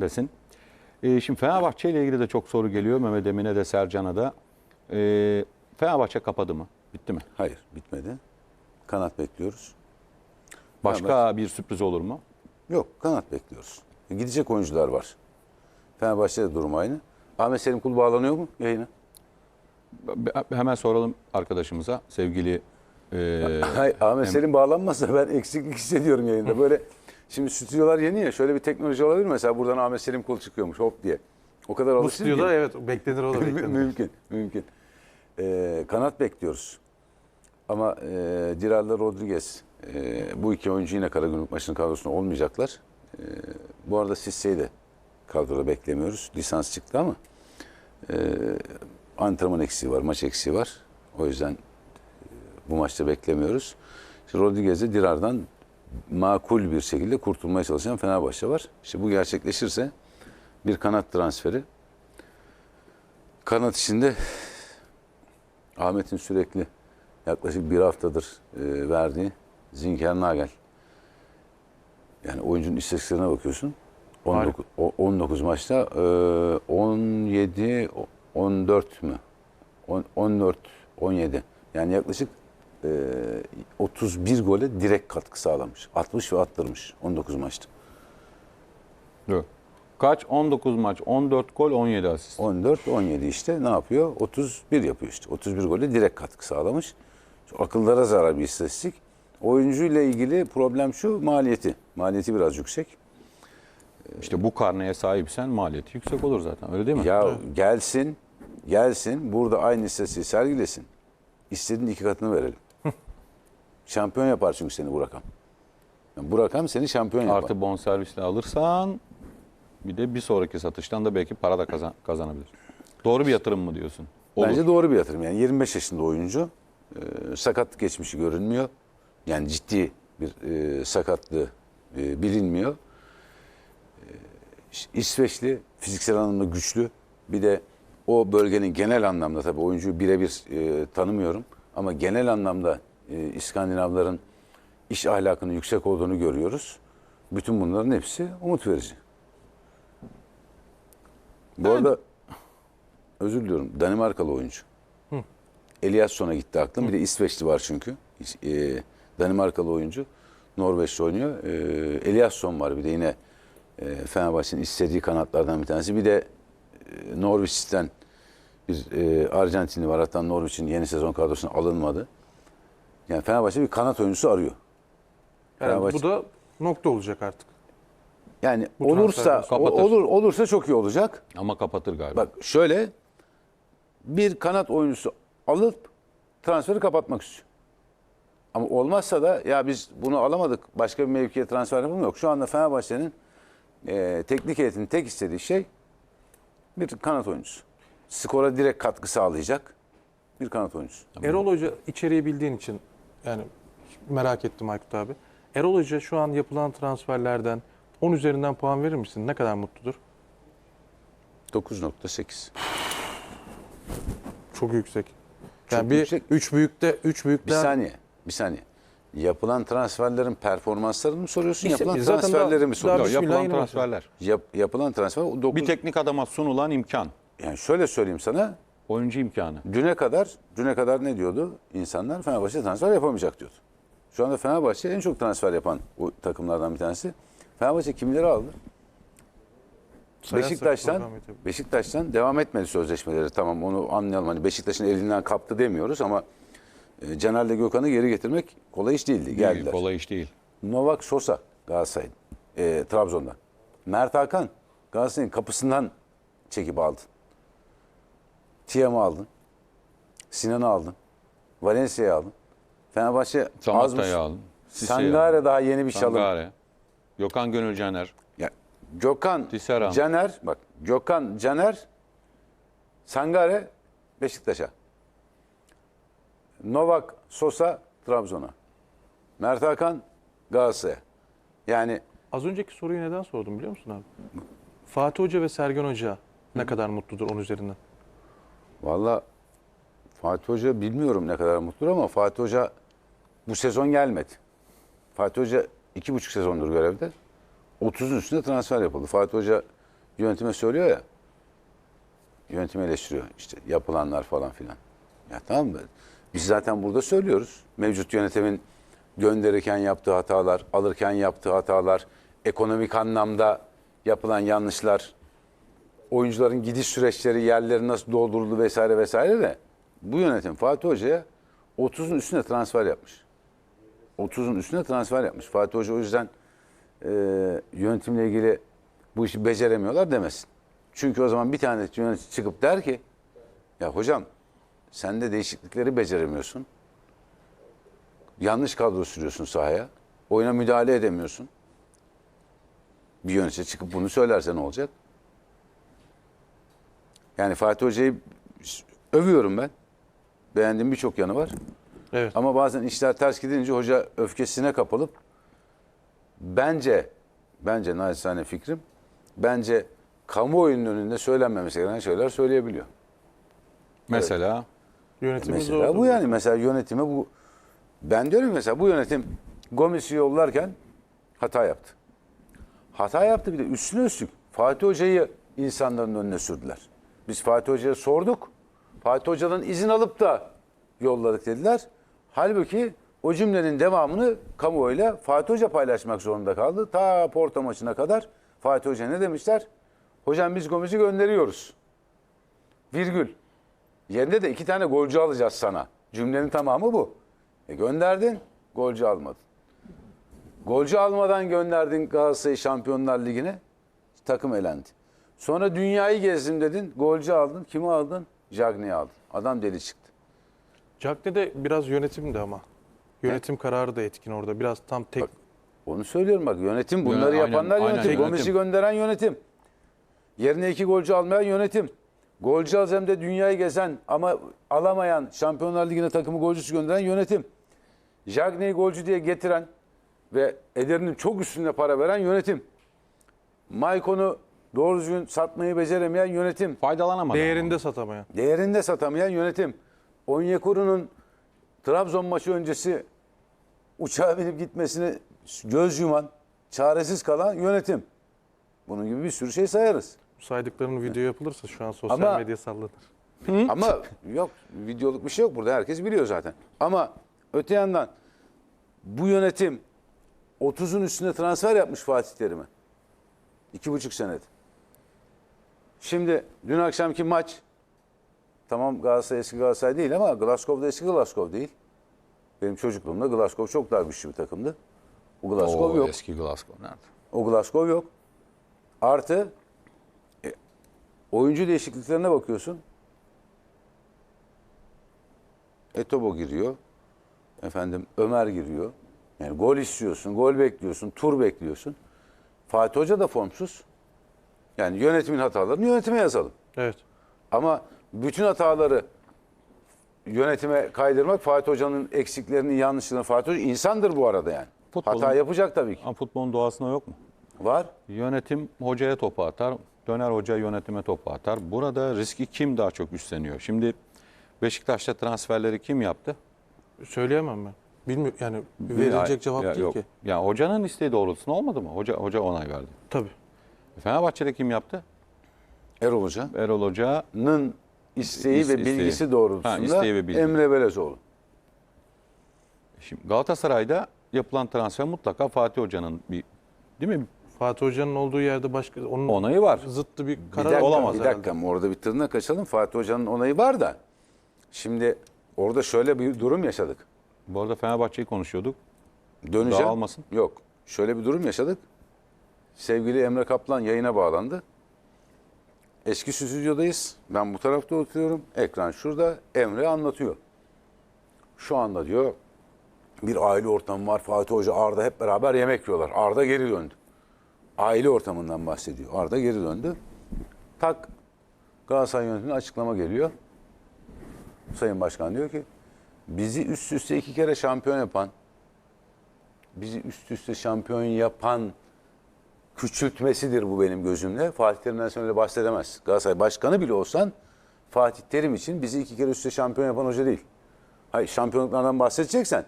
yerindesin. Ee, şimdi Fenerbahçe ile ilgili de çok soru geliyor Mehmet Emin'e de Sercan'a da. Ee, Fenerbahçe kapadı mı? Bitti mi? Hayır bitmedi. Kanat bekliyoruz. Başka bir sürpriz olur mu? Yok kanat bekliyoruz. E, Gidecek oyuncular var. Fenerbahçe'de durum aynı. Ahmet Selim Kul bağlanıyor mu yayına? Hemen soralım arkadaşımıza sevgili e, Hayır, Ahmet Selim bağlanmazsa ben eksiklik hissediyorum yayında. Böyle şimdi stüdyolar yeni ya şöyle bir teknoloji olabilir? Mesela buradan Ahmet Selim Kul çıkıyormuş hop diye. O kadar Bu alışır stüdyoda evet beklenir o da beklenir. mümkün, mümkün. Ee, kanat bekliyoruz. Ama e, Dirar'la Rodriguez e, bu iki oyuncu yine Karagümrük maçının kadrosunda olmayacaklar. E, bu arada Sisse'yi de kadroda beklemiyoruz. Lisans çıktı ama e, antrenman eksiği var, maç eksiği var. O yüzden e, bu maçta beklemiyoruz. İşte Rodriguez'e Dirar'dan makul bir şekilde kurtulmaya çalışan Fenerbahçe var. İşte bu gerçekleşirse bir kanat transferi Kanat içinde Ahmet'in sürekli yaklaşık bir haftadır e, verdiği Zinker Nagel. Yani oyuncunun istatistiklerine bakıyorsun. 19, o- 19 maçta e, 17 o- 14 mü? On- 14 17. Yani yaklaşık e, 31 gole direkt katkı sağlamış. 60 ve attırmış 19 maçta. Kaç? 19 maç, 14 gol, 17 asist. 14, 17 işte ne yapıyor? 31 yapıyor işte. 31 gole direkt katkı sağlamış. Şu akıllara zarar bir istatistik. Oyuncuyla ilgili problem şu maliyeti. Maliyeti biraz yüksek. İşte bu karneye sahipsen maliyeti yüksek olur zaten. Öyle değil mi? Ya gelsin, gelsin burada aynı istatistiği sergilesin. İstediğin iki katını verelim. Şampiyon yapar çünkü seni bu rakam. Yani bu rakam seni şampiyon yapar. Artı bonservisle alırsan bir de bir sonraki satıştan da belki para da kazan, kazanabilir. Doğru bir yatırım mı diyorsun? Olur. Bence doğru bir yatırım. Yani 25 yaşında oyuncu. E, sakatlık geçmişi görünmüyor. Yani ciddi bir e, sakatlığı e, bilinmiyor. E, İsveçli, fiziksel anlamda güçlü. Bir de o bölgenin genel anlamda tabii oyuncuyu birebir e, tanımıyorum. Ama genel anlamda e, İskandinavların iş ahlakının yüksek olduğunu görüyoruz. Bütün bunların hepsi umut verici. Bu arada özür diliyorum Danimarkalı oyuncu. Eliasson'a gitti aklım. Bir de İsveçli var çünkü. E, Danimarkalı oyuncu. Norveç'te oynuyor. E, Eliasson var bir de yine e, Fenerbahçe'nin istediği kanatlardan bir tanesi. Bir de e, Norwich'ten bir e, Arjantinli var. Hatta Norwich'in yeni sezon kadrosuna alınmadı. Yani Fenerbahçe bir kanat oyuncusu arıyor. Yani Fenerbahçe- bu da nokta olacak artık. Yani Bu olursa o- olur olursa çok iyi olacak. Ama kapatır galiba. Bak şöyle bir kanat oyuncusu alıp transferi kapatmak istiyor. Ama olmazsa da ya biz bunu alamadık başka bir mevkiye transfer yapalım yok. Şu anda Fenerbahçe'nin e, teknik heyetinin tek istediği şey bir kanat oyuncusu. Skora direkt katkı sağlayacak bir kanat oyuncusu. Erol Hoca içeriği bildiğin için yani merak ettim Aykut abi. Erol Hoca şu an yapılan transferlerden 10 üzerinden puan verir misin? Ne kadar mutludur? 9.8. Çok yüksek. Çok Yani bir yüksek. 3 büyükte 3 Bir büyükten saniye, bir saniye. Yapılan transferlerin performanslarını mı soruyorsun? İşte yapılan zaten transferleri daha- mi daha soruyorsun? bir- Bismillah yapılan yine transferler. Yap, yapılan transfer o dokuz- Bir teknik adama sunulan imkan. yani şöyle söyleyeyim sana. Oyuncu imkanı. Düne kadar düne kadar ne diyordu? İnsanlar Fenerbahçe transfer yapamayacak diyordu. Şu anda Fenerbahçe en çok transfer yapan o takımlardan bir tanesi. Fenerbahçe kimleri aldı? sayarsak Beşiktaş'tan. Beşiktaş'tan devam etmedi sözleşmeleri. Tamam onu anlayalım. Hani Beşiktaş'ın elinden kaptı demiyoruz ama e, Caner'le Gökhan'ı geri getirmek kolay iş değildi. Geldiler. Kolay iş değil. Novak Sosa Galatasaray e, Trabzon'da. Mert Hakan Galatasaray'ın kapısından çekip aldın. Tiam'ı aldın. Sinan'ı aldın. Valencia'yı aldın. Fenerbahçe. Samatta'yı alın. Sangare daha yeni bir çalım. Sangare. Gökhan Gönül Caner. Ya, Gökhan. Caner, bak Gökhan, Caner, Sangare Beşiktaş'a. Novak, Sosa Trabzon'a. Mert Hakan Galatasaray'a. Yani Az önceki soruyu neden sordum biliyor musun abi? Fatih Hoca ve Sergen Hoca ne kadar mutludur 10 üzerinden? Valla Fatih Hoca bilmiyorum ne kadar mutludur ama Fatih Hoca bu sezon gelmedi. Fatih Hoca iki buçuk sezondur görevde. 30'un üstünde transfer yapıldı. Fatih Hoca yönetime söylüyor ya. Yönetimi eleştiriyor. işte yapılanlar falan filan. Ya tamam mı? Biz zaten burada söylüyoruz. Mevcut yönetimin gönderirken yaptığı hatalar, alırken yaptığı hatalar, ekonomik anlamda yapılan yanlışlar, oyuncuların gidiş süreçleri, yerleri nasıl dolduruldu vesaire vesaire de bu yönetim Fatih Hoca'ya 30'un üstüne transfer yapmış. 30'un üstüne transfer yapmış. Fatih Hoca o yüzden e, yönetimle ilgili bu işi beceremiyorlar demesin. Çünkü o zaman bir tane yönetici çıkıp der ki ya hocam sen de değişiklikleri beceremiyorsun. Yanlış kadro sürüyorsun sahaya. Oyuna müdahale edemiyorsun. Bir yönetici çıkıp bunu söylerse ne olacak? Yani Fatih Hoca'yı övüyorum ben. Beğendiğim birçok yanı var. Evet. Ama bazen işler ters gidince hoca öfkesine kapılıp bence bence naçizane fikrim bence kamuoyunun önünde söylenmemesi gereken şeyler söyleyebiliyor. Mesela Yönetimimiz Mesela bu yani mesela yönetime bu ben diyorum mesela bu yönetim Gomis'i yollarken hata yaptı. Hata yaptı bir de üstüne üstlük Fatih Hoca'yı insanların önüne sürdüler. Biz Fatih Hoca'ya sorduk. Fatih Hoca'dan izin alıp da yolladık dediler. Halbuki o cümlenin devamını kamuoyuyla Fatih Hoca paylaşmak zorunda kaldı. Ta Porto maçına kadar Fatih Hoca ne demişler? Hocam biz Gomis'i gönderiyoruz. Virgül. Yerinde de iki tane golcü alacağız sana. Cümlenin tamamı bu. E gönderdin, golcü almadın. Golcü almadan gönderdin Galatasaray'ı Şampiyonlar Ligi'ne. Takım elendi. Sonra dünyayı gezdim dedin, golcü aldın. Kimi aldın? Jagni'yi aldın. Adam deli çıktı. Cagney'de biraz yönetimdi ama. Yönetim kararı da etkin orada. Biraz tam tek Onu söylüyorum bak yönetim bunları aynen, yapanlar aynen, yönetim. yönetim. Gomis'i gönderen yönetim. Yerine iki golcü almayan yönetim. Golcü alacağım da dünyayı gezen ama alamayan Şampiyonlar Ligi'ne takımı golcüsü gönderen yönetim. Jagne'yi golcü diye getiren ve ederinin çok üstünde para veren yönetim. Maikon'u doğru düzgün satmayı beceremeyen yönetim. faydalanamadı. değerinde satamayan. Değerinde satamayan yönetim. Onyekuru'nun Trabzon maçı öncesi uçağa binip gitmesine göz yuman, çaresiz kalan yönetim. Bunun gibi bir sürü şey sayarız. Bu saydıklarının video yapılırsa şu an sosyal Ama- medya sallanır. Ama yok videoluk bir şey yok burada herkes biliyor zaten. Ama öte yandan bu yönetim 30'un üstünde transfer yapmış Fatih Terim'e. İki buçuk senede. Şimdi dün akşamki maç tamam Galatasaray eski Galatasaray değil ama Glasgow'da eski Glasgow değil. Benim çocukluğumda Glasgow çok daha güçlü bir takımdı. O Glasgow Oo, yok. Eski Glasgow nerede? O Glasgow yok. Artı e, oyuncu değişikliklerine bakıyorsun. Etobo giriyor. Efendim Ömer giriyor. Yani gol istiyorsun, gol bekliyorsun, tur bekliyorsun. Fatih Hoca da formsuz. Yani yönetimin hatalarını yönetime yazalım. Evet. Ama bütün hataları yönetime kaydırmak Fatih Hoca'nın eksiklerini, yanlışlarını Fatih Hoca insandır bu arada yani. Futbolun- Hata yapacak tabii ki. Ama futbolun doğasında yok mu? Var. Yönetim hocaya topu atar, döner hoca yönetime topu atar. Burada riski kim daha çok üstleniyor? Şimdi Beşiktaş'ta transferleri kim yaptı? Söyleyemem ben. Bilmiyorum yani verilecek cevap Ya değil yok. ki. Ya hocanın isteği doğrultusunda olmadı mı? Hoca hoca onay verdi. Tabii. Fenerbahçe'de kim yaptı? Erol Hoca. Erol Hoca Nın isteği İste- ve bilgisi isteği. doğrultusunda Ha, isteği ve bilgi. Emre Belezoğlu. Şimdi Galatasaray'da yapılan transfer mutlaka Fatih Hoca'nın bir değil mi? Fatih Hoca'nın olduğu yerde başka onun Onayı var. zıttı bir Bir karar dakika, olamaz bir herhalde. dakika ama orada bir tırnak açalım. Fatih Hoca'nın onayı var da. Şimdi orada şöyle bir durum yaşadık. Bu arada Fenerbahçe'yi konuşuyorduk. Döneceğim. Dağılmasın. Yok. Şöyle bir durum yaşadık. Sevgili Emre Kaplan yayına bağlandı. Eski stüdyodayız. Ben bu tarafta oturuyorum. Ekran şurada. Emre anlatıyor. Şu anda diyor bir aile ortamı var. Fatih Hoca Arda hep beraber yemek yiyorlar. Arda geri döndü. Aile ortamından bahsediyor. Arda geri döndü. Tak Galatasaray yönetimine açıklama geliyor. Sayın Başkan diyor ki bizi üst üste iki kere şampiyon yapan bizi üst üste şampiyon yapan küçültmesidir bu benim gözümle. Fatih Terim'den sen öyle bahsedemez. Galatasaray başkanı bile olsan Fatih Terim için bizi iki kere üstte şampiyon yapan hoca değil. Hayır şampiyonluklardan bahsedeceksen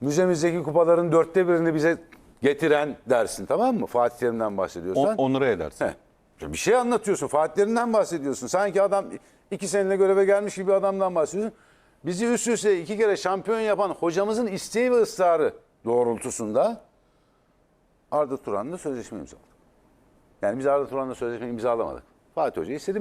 müzemizdeki kupaların dörtte birini bize getiren dersin tamam mı? Fatih Terim'den bahsediyorsan. On, onura edersin. Heh. Bir şey anlatıyorsun. Fatih Terim'den bahsediyorsun. Sanki adam iki senede göreve gelmiş gibi adamdan bahsediyorsun. Bizi üst üste iki kere şampiyon yapan hocamızın isteği ve ısrarı doğrultusunda Arda Turan'la sözleşme imzaladık. Yani biz Arda Turan'la sözleşme imzalamadık. Fatih Hoca istedi